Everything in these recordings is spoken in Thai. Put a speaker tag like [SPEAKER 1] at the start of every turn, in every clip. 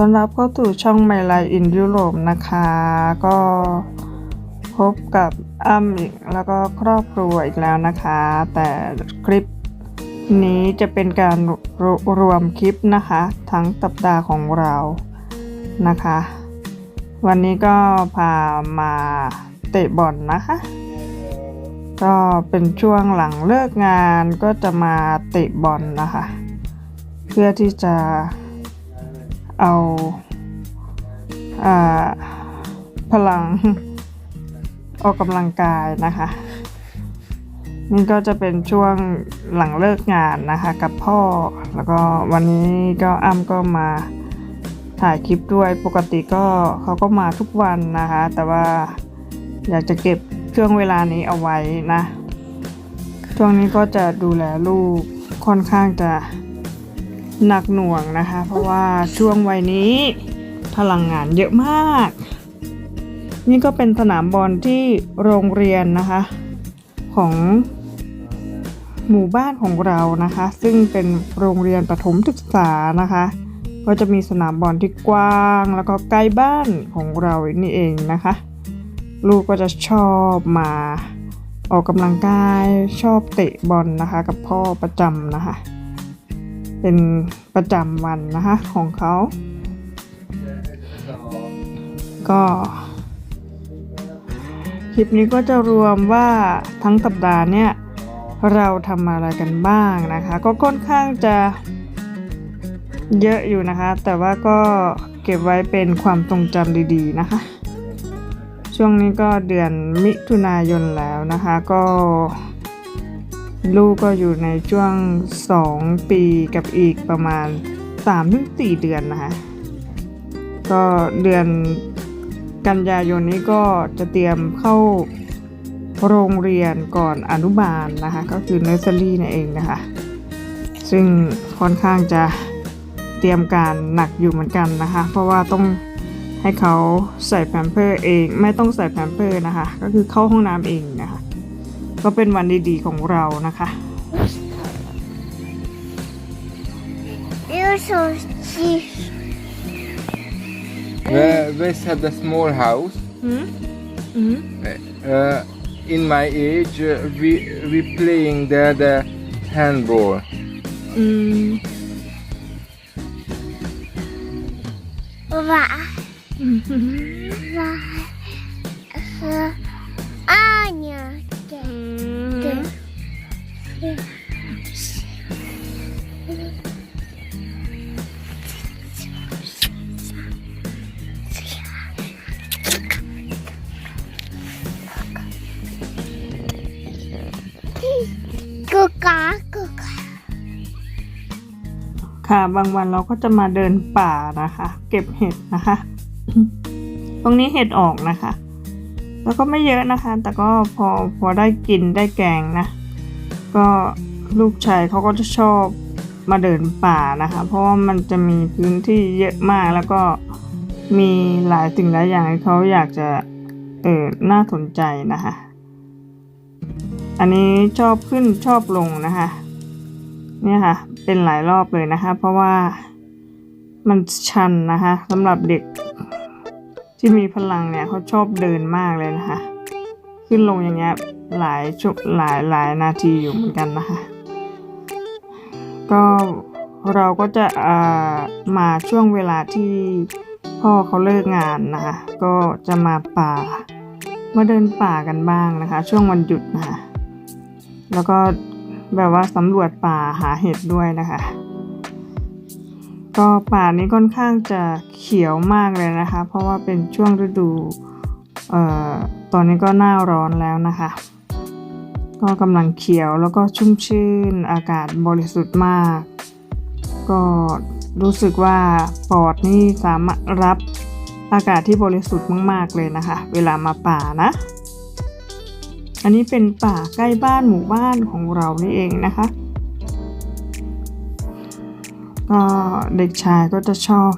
[SPEAKER 1] ต้อนรับเข้าสู่ช่องไมลายอินยุโรปนะคะ ก็พบกับอ้ำอีกแล้วก็ครอบครัวอีกแล้วนะคะ แต่คลิปนี้จะเป็นการรรวมคลิปนะคะ ทั้งสัปดาห์ของเรานะคะ วันนี้ก็พามาเตะบอลนะคะ ก็เป็นช่วงหลังเลิกงานก็จะมาเตะบอลนะคะ เพื่อที่จะ เอาอาพลังออกกำลังกายนะคะนี่ก็จะเป็นช่วงหลังเลิกงานนะคะกับพ่อ แล้วก็วันนี้ก็อ้ำก็มาถ่ายคลิปด้วยปกติก็เขาก็มาทุกวันนะคะ แต่ว่าอยากจะเก็บช่วงเวลานี้เอาไว้นะ ช่วงนี้ก็จะดูแลลูกค่อนข้างจะ หนักหน่วงนะคะ เพราะว่าช่วงวัยนี้พลังงานเยอะมาก นี่ก็เป็นสนามบอลที่โรงเรียนนะคะ ของหมู่บ้านของเรานะคะ ซึ่งเป็นโรงเรียนประถมศึกษานะคะ ก็จะมีสนามบอลที่กว้างแล้วก็ใกล้บ้านของเรานี่เองนะคะ ลูกก็จะชอบมาออกกำลังกายชอบเตะบอลนะคะ กับพ่อประจำนะคะ เป็นประจำวันนะคะของเขา ก็คลิปนี้ก็จะรวมว่าทั้งสัปดาห์เนี่ยเราทำอะไรกันบ้างนะคะ ก็ค่อนข้างจะเยอะอยู่นะคะ แต่ว่าก็เก็บไว้เป็นความทรงจำดีๆนะคะ ช่วงนี้ก็เดือนมิถุนายนแล้วนะคะก็ ลูกก็อยู่ในช่วง 2 ปีกับอีกประมาณ 3-4 เดือนนะคะก็เดือนกันยายนนี้ก็จะเตรียมเข้าโรงเรียนก่อนอนุบาลนะคะ ก็คือเนอร์เซอรี่นั่นเองนะคะ ซึ่งค่อนข้างจะเตรียมการหนักอยู่เหมือนกันนะคะ เพราะว่าต้องให้เขาใส่แพมเพิร์เอง ไม่ต้องใส่แพมเพิร์นะคะ ก็คือเข้าห้องน้ำเองนะคะ ก็เป็นวันดีๆของเรานะคะ
[SPEAKER 2] You're so cheap.
[SPEAKER 3] Where we have the small house.
[SPEAKER 1] อืมอืม
[SPEAKER 3] Uh, in my age, uh, we we playing there the handball.
[SPEAKER 1] อืม
[SPEAKER 2] Va. กูกากูกา
[SPEAKER 1] ค่ะ บางวันเราก็จะมาเดินป่านะคะ เก็บเห็ดนะคะ ตรงนี้เห็ดออกนะคะ แล้วก็ไม่เยอะนะคะ แต่ก็พอพอได้กินได้แกงนะ ก็ลูกชายเขาก็จะชอบมาเดินป่านะคะ เพราะว่ามันจะมีพื้นที่เยอะมากแล้วก็มีหลายสิ่งหลายอย่างให้เขาอยากจะเออน่าสนใจนะคะ อันนี้ชอบขึ้นชอบลงนะคะเนี่ยค่ะเป็นหลายรอบเลยนะคะ เพราะว่ามันชันนะคะสำหรับเด็กที่มีพลังเนี่ยเขาชอบเดินมากเลยนะคะ ขึ้นลงอย่างเงี้ย หลายชุหลายหลายนาทีอยู่เหมือนกันนะคะ ก็เราก็จะมาช่วงเวลาที่พ่อเขาเลิกงานนะคะ ก็จะมาป่ามาเดินป่ากันบ้างนะคะ ช่วงวันหยุดนะคะแล้วก็แบบว่าสำรวจป่าหาเห็ดด้วยนะคะ ก็ป่านี้ค่อนข้างจะเขียวมากเลยนะคะ เพราะว่าเป็นช่วงฤดู เอ่อ ตอนนี้ก็หน้าร้อนแล้วนะคะ ก็กำลังเขียวแล้วก็ชุ่มชื่นอากาศบริสุทธิ์มาก ก็รู้สึกว่าปอดนี่สามารถรับอากาศที่บริสุทธิ์มากๆเลยนะคะ เวลามาป่านะ อันนี้เป็นป่าใกล้บ้านหมู่บ้านของเรานี่เองนะคะก็เด็กชายก็จะชอบ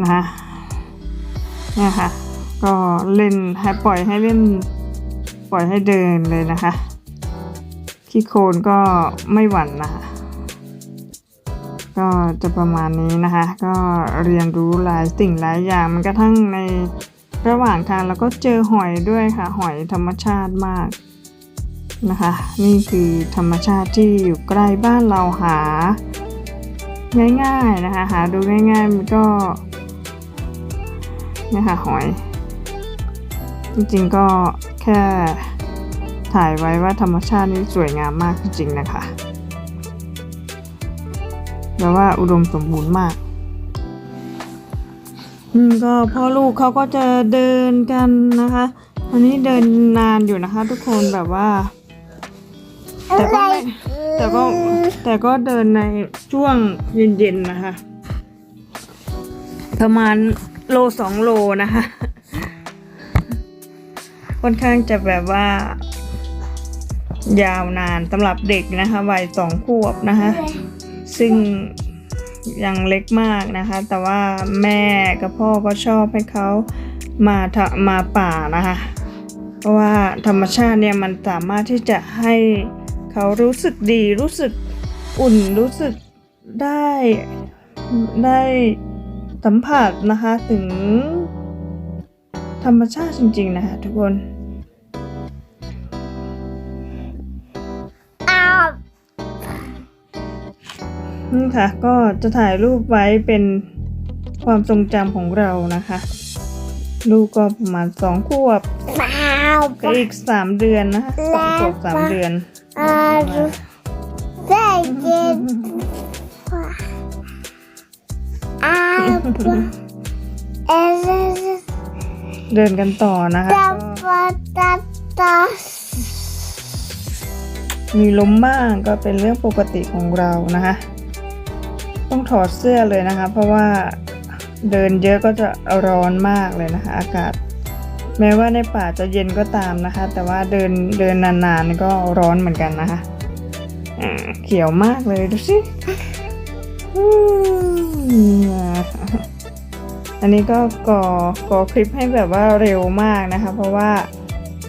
[SPEAKER 1] นะคะเนี่ยค่ะก็เล่นให้ปล่อยให้เล่น ปล่อยให้เดินเลยนะคะขี้โคลนก็ไม่หวั่นนะคะก็จะประมาณนี้นะคะ ก็เรียนรู้หลายสิ่งหลายอย่างมันกระทั่งในระหว่างทางเราก็เจอหอยด้วยค่ะ หอยธรรมชาติมากนะคะ นี่คือธรรมชาติที่อยู่ใกล้บ้านเราหา ง่ายๆนะคะ หาดูง่ายๆมันก็นี่ค่ะหอย จริงๆก็แค่ถ่ายไว้ว่าธรรมชาตินี่สวยงามมากจริงๆนะคะแบบว่าอุดมสมบูรณ์มากอืมก็พ่อลูกเขาก็จะเดินกันนะคะอันนี้เดินนานอยู่นะคะ ทุกคนแบบว่า แต่ก็ไม่แต่ก็แต่ก็เดินในช่วงเย็นๆนะคะ ประมาณโลสองโลนะคะ ค่อนข้างจะแบบว่า ยาวนานสำหรับเด็กนะคะวัยสองขวบนะคะ ซึ่งยังเล็กมากนะคะ แต่ว่าแม่กับพ่อก็ชอบให้เขามาทมาป่านะคะ เพราะว่าธรรมชาติเนี่ยมันสามารถที่จะให้เขารู้สึกดีรู้สึกอุ่นรู้สึกได้ได้สัมผัสนะคะถึงธรรมชาติจริงๆนะคะทุกคน นี่ค่ะ ก็จะถ่ายรูปไว้เป็นความทรงจำของเรานะคะ ลูกก็ประมาณสองขวบ
[SPEAKER 2] อ้าว
[SPEAKER 1] ก็อีกสามเดือนนะคะสองขวบสามเดือน
[SPEAKER 2] อ้าวได้เจ็ดอ้าวเอส
[SPEAKER 1] เดินกันต่อนะคะ
[SPEAKER 2] ตา
[SPEAKER 1] ก็
[SPEAKER 2] ปาตาตา
[SPEAKER 1] มีลมบ้างก็เป็นเรื่องปกติของเรานะคะ ต้องถอดเสื้อเลยนะคะ เพราะว่าเดินเยอะก็จะร้อนมากเลยนะคะ อากาศ แม้ว่าในป่าจะเย็นก็ตามนะคะ แต่ว่าเดินเดินนานๆก็ร้อนเหมือนกันนะคะเขียวมากเลยดูสิอันนี้ก็ก่อก่อคลิปให้แบบว่าเร็วมากนะคะ เพราะว่า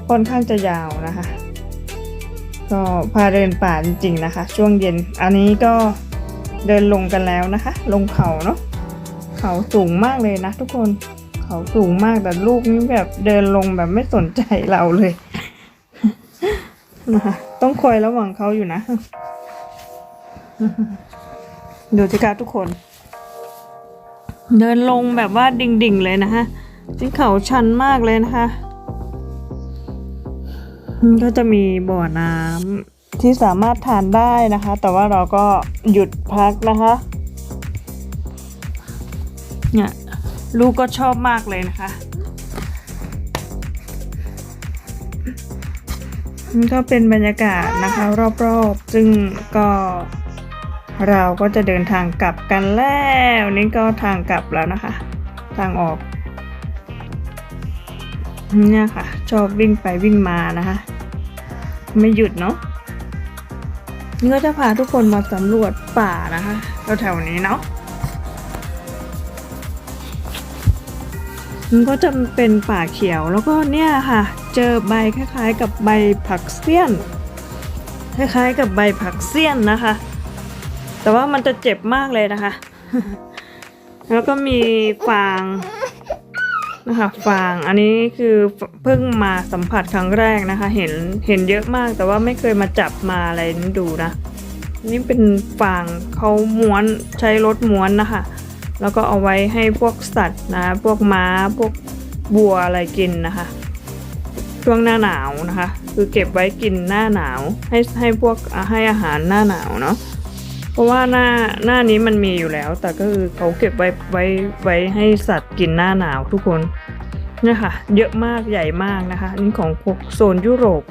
[SPEAKER 1] ค่อนข้างจะยาวนะคะ ก็พาเดินป่าจริงๆนะคะ ช่วงเย็น อันนี้ก็ เดินลงกันแล้วนะคะ ลงเขาเนาะเขาสูงมากเลยนะทุกคนเขาสูงมากแต่ลูกนี่แบบเดินลงแบบไม่สนใจเราเลยนะคะต้องคอยระวังเขาอยู่นะดูสิคะทุกคน เดินลงแบบว่าดิ่งๆเลยนะคะจริงเขาชันมากเลยนะคะ ก็จะมีบ่อน้ำ ที่สามารถทานได้นะคะ แต่ว่าเราก็หยุดพักนะคะเนี่ยลูกก็ชอบมากเลยนะคะนี่ก็เป็นบรรยากาศนะคะ รอบๆ ซึ่งก็เราก็จะเดินทางกลับกันแล้วนี่ก็ทางกลับแล้วนะคะ ทางออกเนี่ยค่ะ ชอบวิ่งไปวิ่งมานะคะ ไม่หยุดเนาะ นี่ก็จะพาทุกคนมาสำรวจป่านะคะแถวๆนี้เนาะมันก็จะเป็นป่าเขียวแล้วก็เนี่ยค่ะ เจอใบคล้ายๆ กับใบผักเสี้ยน คล้ายๆ กับใบผักเสี้ยนนะคะ แต่ว่ามันจะเจ็บมากเลยนะคะ แล้วก็มีฟาง นะคะฟางอันนี้คือเพิ่งมาสัมผัสครั้งแรกนะคะ เห็นเห็นเยอะมากแต่ว่าไม่เคยมาจับมาอะไรนี่ดูนะ นี่เป็นฟางเขาม้วนใช้รถม้วนนะคะ แล้วก็เอาไว้ให้พวกสัตว์นะ พวกม้าพวกบัวอะไรกินนะคะ ช่วงหน้าหนาวนะคะ คือเก็บไว้กินหน้าหนาว ให้ให้พวกให้อาหารหน้าหนาวเนาะ เพราะว่าหน้าหน้านี้มันมีอยู่แล้ว แต่ก็คือเขาเก็บไว้ไว้ไว้ให้สัตว์กินหน้าหนาวทุกคนเนี่ยค่ะเยอะมากใหญ่มากนะคะนี่ของโซนยุโรป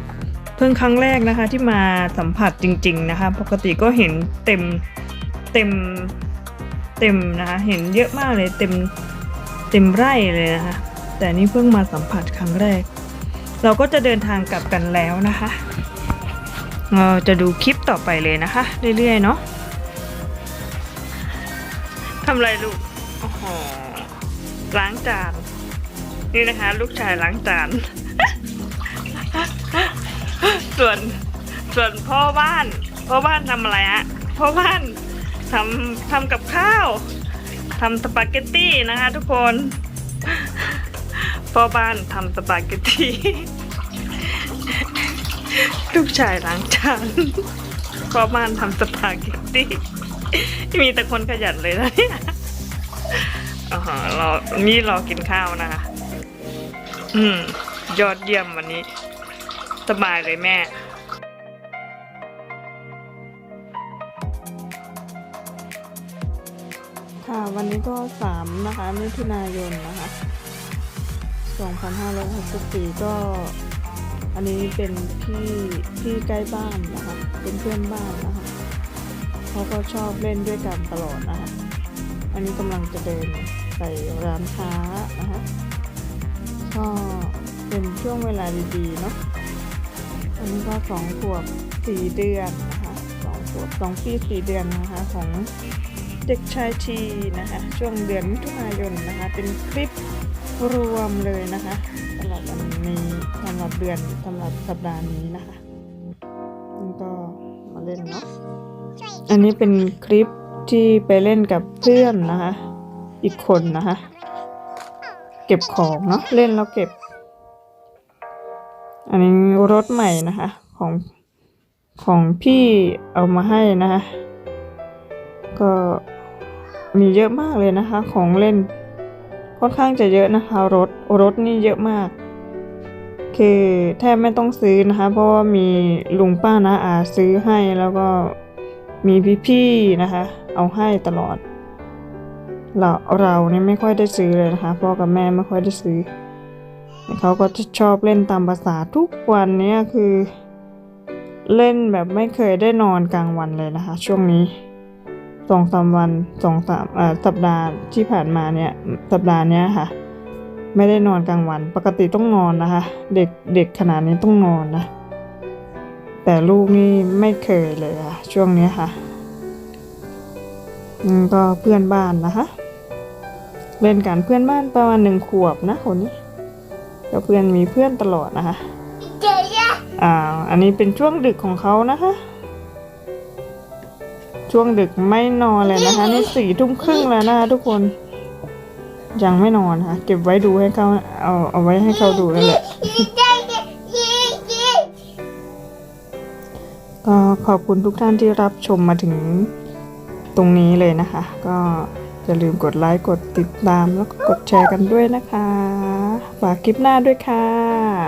[SPEAKER 1] เพิ่งครั้งแรกนะคะที่มาสัมผัสจริง ๆนะคะ ปกติก็เห็นเต็มเต็มเต็มนะคะเห็นเยอะมากเลยเต็มเต็มไร่เลยนะคะ แต่นี่เพิ่งมาสัมผัสครั้งแรก เราก็จะเดินทางกลับกันแล้วนะคะเราจะดูคลิปต่อไปเลยนะคะ เรื่อยๆเนาะ ทำอะไรลูกโอ้โหล้างจาน นี่นะคะ ลูกชายล้างจาน ส่วนส่วนพ่อบ้าน พ่อบ้านทำอะไรฮะ พ่อบ้านทำทำกับข้าวทำสปาเกตตี้นะคะทุกคน พ่อบ้านทำสปาเกตตี้ ลูกชายล้างจาน พ่อบ้านทำสปาเกตตี้ มีแต่คนขยันเลยนะเนี่ยอ๋อรอนี่รอกินข้าวนะคะ อืม ยอดเยี่ยมวันนี้ สบายเลยแม่ค่ะวันนี้ก็สามนะคะมิถุนายนนะคะ 2564 ก็อันนี้เป็นพี่พี่ใกล้บ้านนะคะ เป็นเพื่อนบ้านนะคะ เขาก็ชอบเล่นด้วยกันตลอดนะคะอันนี้กำลังจะเดินไปร้านค้านะคะก็เป็นช่วงเวลาดีๆเนาะอันนี้ก็สองขวบสี่เดือนนะคะสองขวบสองปีสี่เดือนนะคะของเด็กชายทีนะคะช่วงเดือนมิถุนายนนะคะเป็นคลิปรวมเลยนะคะสำหรับวันนี้สำหรับเดือนสำหรับสัปดาห์นี้นะคะก็มาเล่นเนาะ อันนี้เป็นคลิปที่ไปเล่นกับเพื่อนนะคะ อีกคนนะคะ เก็บของเนาะเล่นแล้วเก็บ อันนี้รถใหม่นะคะ ของของพี่เอามาให้นะคะก็มีเยอะมากเลยนะคะ ของเล่น ค่อนข้างจะเยอะนะคะ รถรถนี่เยอะมาก คือแทบไม่ต้องซื้อนะคะ เพราะว่ามีลุงป้านะอาซื้อให้แล้วก็ มีพี่ๆนะคะ เอาให้ตลอด เราเรานี่ไม่ค่อยได้ซื้อเลยนะคะพ่อกับแม่ไม่ค่อยได้ซื้อเขาก็จะชอบเล่นตามภาษาทุกวันเนี้ยคือ เล่นแบบไม่เคยได้นอนกลางวันเลยนะคะ ช่วงนี้สองสามวันสองสามสัปดาห์ที่ผ่านมาเนี่ยสัปดาห์เนี้ยค่ะ ไม่ได้นอนกลางวัน ปกติต้องนอนนะคะ เด็กเด็กขนาดนี้ต้องนอนนะ แต่ลูกนี่ไม่เคยเลยค่ะช่วงเนี้ยค่ะอืมก็เพื่อนบ้านนะคะเล่นกันเพื่อนบ้านประมาณหนึ่งขวบนะคนนี้ก็เพื่อนมีเพื่อนตลอดนะคะ
[SPEAKER 2] เจ๊ยะ
[SPEAKER 1] อ่าอันนี้เป็นช่วงดึกของเขานะคะ ช่วงดึกไม่นอนเลยนะคะนี่สี่ทุ่มครึ่งแล้วนะคะทุกคนยังไม่นอนค่ะเก็บไว้ดูให้เขาเอาเอาไว้ให้เขาดูนั่นแหละ ก็ขอบคุณทุกท่านที่รับชมมาถึงตรงนี้เลยนะคะ ก็อย่าลืมกดไลค์ กดติดตามแล้วก็กดแชร์กันด้วยนะคะ ฝากคลิปหน้าด้วยค่ะ